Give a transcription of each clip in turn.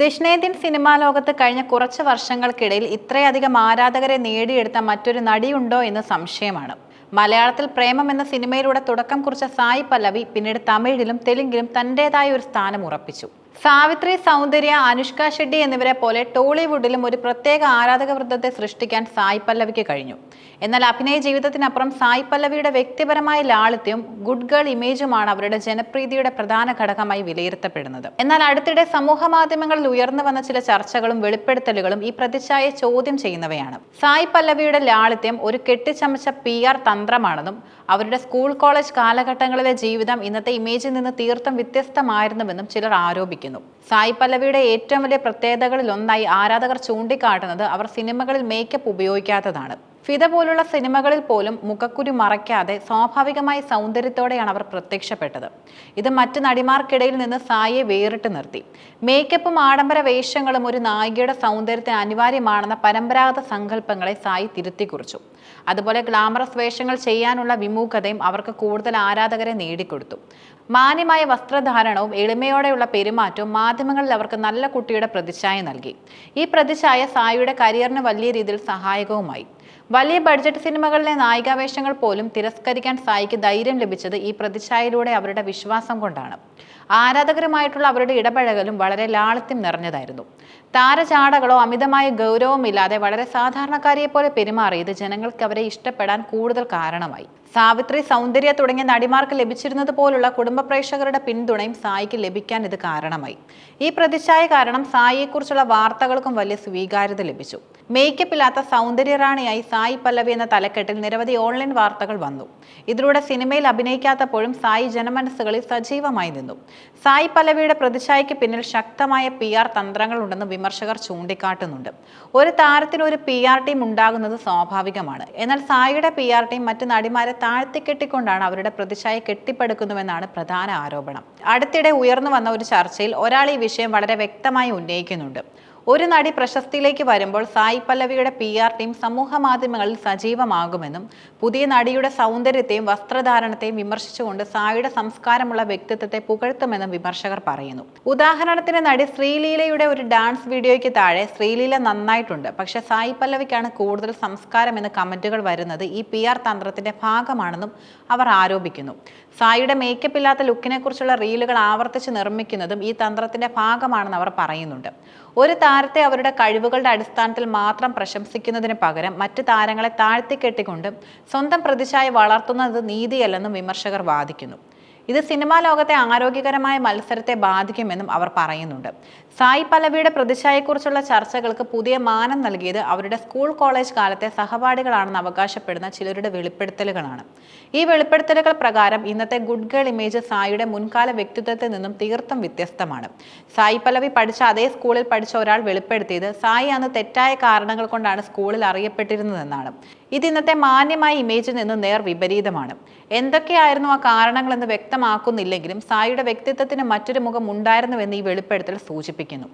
ദക്ഷിണേന്ത്യൻ സിനിമാ ലോകത്ത് കഴിഞ്ഞ കുറച്ച് വർഷങ്ങൾക്കിടയിൽ ഇത്രയധികം ആരാധകരെ നേടിയെടുത്ത മറ്റൊരു നടിയുണ്ടോ എന്ന് സംശയമാണ്. മലയാളത്തിൽ പ്രേമം എന്ന സിനിമയിലൂടെ തുടക്കം കുറിച്ച സായി പല്ലവി പിന്നീട് തമിഴിലും തെലുങ്കിലും തന്റെതായ ഒരു സ്ഥാനം ഉറപ്പിച്ചു. സാവിത്രി സൗന്ദര്യ അനുഷ്ക ഷെഡ്ഡി എന്നിവരെ പോലെ ടോളിവുഡിലും ഒരു പ്രത്യേക ആരാധക വൃദ്ധത്തെ സൃഷ്ടിക്കാൻ സായി പല്ലവിക്ക് കഴിഞ്ഞു. എന്നാൽ അഭിനയ ജീവിതത്തിനപ്പുറം സായ് പല്ലവിയുടെ വ്യക്തിപരമായ ലാളിത്യം ഗുഡ് ഗേൾ ഇമേജുമാണ് അവരുടെ ജനപ്രീതിയുടെ പ്രധാന ഘടകമായി വിലയിരുത്തപ്പെടുന്നത്. എന്നാൽ അടുത്തിടെ സമൂഹ മാധ്യമങ്ങളിൽ ഉയർന്നു വന്ന ചില ചർച്ചകളും വെളിപ്പെടുത്തലുകളും ഈ പ്രതിച്ഛായ ചോദ്യം ചെയ്യുന്നവയാണ്. സായ് പല്ലവിയുടെ ലാളിത്യം ഒരു കെട്ടിച്ചമച്ച പി ആർ തന്ത്രമാണെന്നും അവരുടെ സ്കൂൾ കോളേജ് കാലഘട്ടങ്ങളിലെ ജീവിതം ഇന്നത്തെ ഇമേജിൽ നിന്ന് തീർത്തും വ്യത്യസ്തമായിരുന്നുവെന്നും ചിലർ ആരോപിക്കുന്നു. സായി പല്ലവിയുടെ ഏറ്റവും വലിയ പ്രത്യേകതകളിൽ ഒന്നായി ആരാധകർ ചൂണ്ടിക്കാട്ടുന്നത് അവർ സിനിമകളിൽ മേക്കപ്പ് ഉപയോഗിക്കാത്തതാണ്. ഫിദ പോലുള്ള സിനിമകളിൽ പോലും മുഖക്കുരു മറയ്ക്കാതെ സ്വാഭാവികമായ സൗന്ദര്യത്തോടെയാണ് അവർ പ്രത്യക്ഷപ്പെട്ടത്. ഇത് മറ്റ് നടിമാർക്കിടയിൽ നിന്ന് സായിയെ വേറിട്ട് നിർത്തി. മേക്കപ്പും ആഡംബര വേഷങ്ങളും ഒരു നായികയുടെ സൗന്ദര്യത്തിന് അനിവാര്യമാണെന്ന പരമ്പരാഗത സങ്കല്പങ്ങളെ സായി തിരുത്തി കുറിച്ചു അതുപോലെ ഗ്ലാമറസ് വേഷങ്ങൾ ചെയ്യാനുള്ള വിമുഖതയും അവർക്ക് കൂടുതൽ ആരാധകരെ നേടിക്കൊടുത്തു. മാന്യമായ വസ്ത്രധാരണവും എളിമയോടെയുള്ള പെരുമാറ്റവും മാധ്യമങ്ങളിൽ അവർക്ക് നല്ല കുട്ടിയുടെ പ്രതിച്ഛായ നൽകി. ഈ പ്രതിച്ഛായ സായിയുടെ കരിയറിന് വലിയ രീതിയിൽ സഹായകവുമായി. വലിയ ബഡ്ജറ്റ് സിനിമകളിലെ നായികാവേഷങ്ങൾ പോലും തിരസ്കരിക്കാൻ സായിക്ക് ധൈര്യം ലഭിച്ചത് ഈ പ്രതിച്ഛായയിലൂടെ അവരുടെ വിശ്വാസം കൊണ്ടാണ്. ആരാധകരുമായിട്ടുള്ള അവരുടെ ഇടപഴകലും വളരെ ലാളിത്യം നിറഞ്ഞതായിരുന്നു. താരചാടകളോ അമിതമായ ഗൗരവമില്ലാതെ വളരെ സാധാരണക്കാരിയെ പോലെ പെരുമാറിയത് ജനങ്ങൾക്ക് അവരെ ഇഷ്ടപ്പെടാൻ കൂടുതൽ കാരണമായി. സാവിത്രി സൗന്ദര്യ തുടങ്ങിയ നടിമാർക്ക് ലഭിച്ചിരുന്നത് പോലുള്ള കുടുംബ പ്രേക്ഷകരുടെ പിന്തുണയും സായിക്ക് ലഭിക്കാൻ ഇത് കാരണമായി. ഈ പ്രതിച്ഛായ കാരണം സായിയെക്കുറിച്ചുള്ള വാർത്തകൾക്കും വലിയ സ്വീകാര്യത ലഭിച്ചു. മേക്കപ്പ് ഇല്ലാത്ത സൗന്ദര്യറാണിയായി സായി പല്ലവി എന്ന തലക്കെട്ടിൽ നിരവധി ഓൺലൈൻ വാർത്തകൾ വന്നു. ഇതിലൂടെ സിനിമയിൽ അഭിനയിക്കാത്തപ്പോഴും സായി ജനമനസ്സുകളിൽ സജീവമായി നിന്നു. സായി പല്ലവിയുടെ പ്രതിച്ഛായയ്ക്ക് പിന്നിൽ ശക്തമായ പി ആർ തന്ത്രങ്ങളുണ്ടെന്ന് വിമർശകർ ചൂണ്ടിക്കാട്ടുന്നുണ്ട്. ഒരു താരത്തിന് ഒരു പി ആർ ടീം ഉണ്ടാകുന്നത് സ്വാഭാവികമാണ്. എന്നാൽ സായിയുടെ പി ആർ ടീം മറ്റ് നടിമാരെ താഴ്ത്തിക്കെട്ടിക്കൊണ്ടാണ് അവരുടെ പ്രതിച്ഛായ കെട്ടിപ്പടുക്കുന്നുവെന്നാണ് പ്രധാന ആരോപണം. അടുത്തിടെ ഉയർന്നു വന്ന ഒരു ചർച്ചയിൽ ഒരാൾ ഈ വിഷയം വളരെ വ്യക്തമായി ഉന്നയിക്കുന്നുണ്ട്. ഒരു നടി പ്രശസ്തിയിലേക്ക് വരുമ്പോൾ സായി പല്ലവിയുടെ പി ആർ ടീം സമൂഹ മാധ്യമങ്ങളിൽ സജീവമാകുമെന്നും പുതിയ നടിയുടെ സൗന്ദര്യത്തെയും വസ്ത്രധാരണത്തെയും വിമർശിച്ചുകൊണ്ട് സായിയുടെ സംസ്കാരമുള്ള വ്യക്തിത്വത്തെ പുകഴ്ത്തുമെന്നും വിമർശകർ പറയുന്നു. ഉദാഹരണത്തിന് നടി ശ്രീലീലയുടെ ഒരു ഡാൻസ് വീഡിയോയ്ക്ക് താഴെ ശ്രീലീല നന്നായിട്ടുണ്ട് പക്ഷെ സായി പല്ലവിക്കാണ് കൂടുതൽ സംസ്കാരം എന്ന് കമന്റുകൾ വരുന്നത് ഈ പി ആർ തന്ത്രത്തിന്റെ ഭാഗമാണെന്നും അവർ ആരോപിക്കുന്നു. സായിയുടെ മേക്കപ്പ് ഇല്ലാത്ത ലുക്കിനെ കുറിച്ചുള്ള റീലുകൾ ആവർത്തിച്ച് നിർമ്മിക്കുന്നതും ഈ തന്ത്രത്തിന്റെ ഭാഗമാണെന്ന് അവർ പറയുന്നുണ്ട്. ഒരു താരത്തെ അവരുടെ കഴിവുകളുടെ അടിസ്ഥാനത്തിൽ മാത്രം പ്രശംസിക്കുന്നതിന് പകരം മറ്റ് താരങ്ങളെ താഴ്ത്തിക്കെട്ടിക്കൊണ്ട് സ്വന്തം പ്രതിച്ഛായ വളർത്തുന്നത് നീതിയല്ലെന്നും വിമർശകർ വാദിക്കുന്നു. ഇത് സിനിമാ ലോകത്തെ ആരോഗ്യകരമായ മത്സരത്തെ ബാധിക്കുമെന്നും അവർ പറയുന്നുണ്ട്. സായി പലവിയുടെ പ്രതിച്ഛായയെക്കുറിച്ചുള്ള ചർച്ചകൾക്ക് പുതിയ മാനം നൽകിയത് അവരുടെ സ്കൂൾ കോളേജ് കാലത്തെ സഹപാഠികളാണെന്ന് അവകാശപ്പെടുന്ന ചിലരുടെ വെളിപ്പെടുത്തലുകളാണ്. ഈ വെളിപ്പെടുത്തലുകൾ പ്രകാരം ഇന്നത്തെ ഗുഡ് ഗേൾ ഇമേജ് സായിയുടെ മുൻകാല വ്യക്തിത്വത്തിൽ നിന്നും തീർത്തും വ്യത്യസ്തമാണ്. സായി പലവി പഠിച്ച അതേ സ്കൂളിൽ പഠിച്ച ഒരാൾ വെളിപ്പെടുത്തിയത് സായി അന്ന് തെറ്റായ കാരണങ്ങൾ കൊണ്ടാണ് സ്കൂളിൽ അറിയപ്പെട്ടിരുന്നതെന്നാണ്. ഇത് ഇന്നത്തെ മാന്യമായ ഇമേജിൽ നിന്ന് നേർ വിപരീതമാണ്. എന്തൊക്കെയായിരുന്നു ആ കാരണങ്ങളെന്ന് വ്യക്തമാക്കുന്നില്ലെങ്കിലും സായിയുടെ വ്യക്തിത്വത്തിന് മറ്റൊരു മുഖം ഉണ്ടായിരുന്നുവെന്ന് ഈ വെളിപ്പെടുത്തൽ സൂചിപ്പിക്കുന്നു.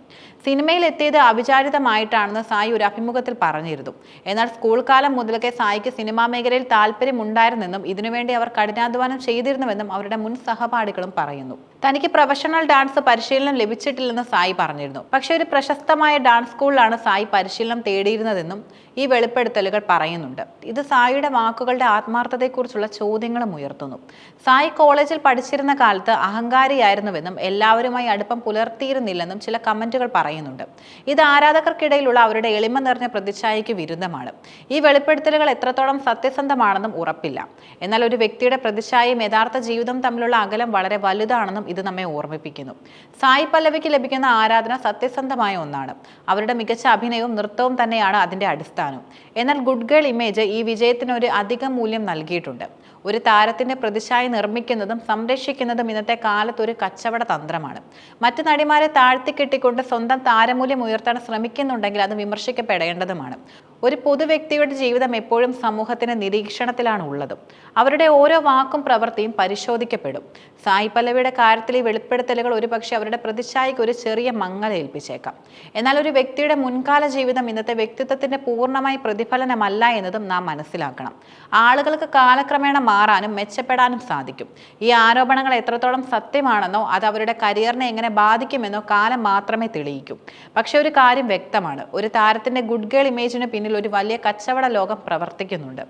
സിനിമയിൽ എത്തിയത് അവിചാരിതമായിട്ടാണെന്ന് സായി ഒരു അഭിമുഖത്തിൽ പറഞ്ഞിരുന്നു. എന്നാൽ സ്കൂൾ കാലം മുതലൊക്കെ സായിക്ക് സിനിമാ മേഖലയിൽ താല്പര്യമുണ്ടായിരുന്നെന്നും ഇതിനുവേണ്ടി അവർ കഠിനാധ്വാനം ചെയ്തിരുന്നുവെന്നും അവരുടെ മുൻ സഹപാഠികളും പറയുന്നു. തനിക്ക് പ്രൊഫഷണൽ ഡാൻസ് പരിശീലനം ലഭിച്ചിട്ടില്ലെന്ന് സായി പറഞ്ഞിരുന്നു. പക്ഷേ ഒരു പ്രശസ്തമായ ഡാൻസ് സ്കൂളിലാണ് സായി പരിശീലനം തേടിയിരുന്നതെന്നും ഈ വെളിപ്പെടുത്തലുകൾ പറയുന്നുണ്ട്. ഇത് സായിയുടെ വാക്കുകളുടെ ആത്മാർത്ഥതയെക്കുറിച്ചുള്ള ചോദ്യങ്ങളും ഉയർത്തുന്നു. സായി കോളേജിൽ പഠിച്ചിരുന്ന കാലത്ത് അഹങ്കാരിയായിരുന്നുവെന്നും എല്ലാവരുമായി അടുപ്പം പുലർത്തിയിരുന്നില്ലെന്നും ചില കമന്റുകൾ പറയുന്നുണ്ട്. ഇത് ആരാധകർക്കിടയിലുള്ള അവരുടെ എളിമ നിറഞ്ഞ പ്രതിച്ഛായയ്ക്ക് വിരുദ്ധമാണ്. ഈ വെളിപ്പെടുത്തലുകൾ എത്രത്തോളം സത്യസന്ധമാണെന്നും ഉറപ്പില്ല. എന്നാൽ ഒരു വ്യക്തിയുടെ പ്രതിച്ഛായയും യഥാർത്ഥ ജീവിതം തമ്മിലുള്ള അകലം വളരെ വലുതാണെന്നും ഇത് നമ്മെ ഓർമ്മിപ്പിക്കുന്നു. സായി പല്ലവിക്ക് ലഭിക്കുന്ന ആരാധന സത്യസന്ധമായ ഒന്നാണ്. അവരുടെ മികച്ച അഭിനയവും നൃത്തവും തന്നെയാണ് അതിന്റെ അടിസ്ഥാനം. എന്നാൽ ഗുഡ് ഗേൾ ഇമേജ് ഈ വിജയത്തിനൊരു അധിക മൂല്യം നൽകിയിട്ടുണ്ട്. ഒരു താരത്തിന്റെ പ്രതിച്ഛായ നിർമ്മിക്കുന്നതും സംരക്ഷിക്കുന്നതും ഇന്നത്തെ കാലത്ത് ഒരു കച്ചവട തന്ത്രമാണ്. മറ്റു നടിമാരെ താഴ്ത്തിക്കെട്ടിക്കൊണ്ട് സ്വന്തം താരമൂല്യം ഉയർത്താൻ ശ്രമിക്കുന്നുണ്ടെങ്കിൽ അത് വിമർശിക്കപ്പെടേണ്ടതുമാണ്. ഒരു പൊതു വ്യക്തിയുടെ ജീവിതം എപ്പോഴും സമൂഹത്തിന് നിരീക്ഷണത്തിലാണ് ഉള്ളതും അവരുടെ ഓരോ വാക്കും പ്രവൃത്തിയും പരിശോധിക്കപ്പെടും. സായി പല്ലവിയുടെ കാര്യത്തിൽ ഈ വെളിപ്പെടുത്തലുകൾ ഒരുപക്ഷെ അവരുടെ പ്രതിച്ഛായയ്ക്ക് ഒരു ചെറിയ മങ്ങൽ ഏൽപ്പിച്ചേക്കാം. എന്നാൽ ഒരു വ്യക്തിയുടെ മുൻകാല ജീവിതം ഇന്നത്തെ വ്യക്തിത്വത്തിന്റെ പൂർണമായി പ്രതിഫലനമല്ല എന്നതും നാം മനസ്സിലാക്കണം. ആളുകൾക്ക് കാലക്രമേണ മാറാനും മെച്ചപ്പെടാനും സാധിക്കും. ഈ ആരോപണങ്ങൾ എത്രത്തോളം സത്യമാണെന്നോ അത് അവരുടെ കരിയറിനെ എങ്ങനെ ബാധിക്കുമെന്നോ കാലം മാത്രമേ തെളിയിക്കൂ. പക്ഷെ ഒരു കാര്യം വ്യക്തമാണ്. ഒരു താരത്തിന്റെ ഗുഡ് ഗേൾ ഇമേജിന് പിന്നിൽ ഒരു വലിയ കച്ചവട ലോകം പ്രവർത്തിക്കുന്നുണ്ട്.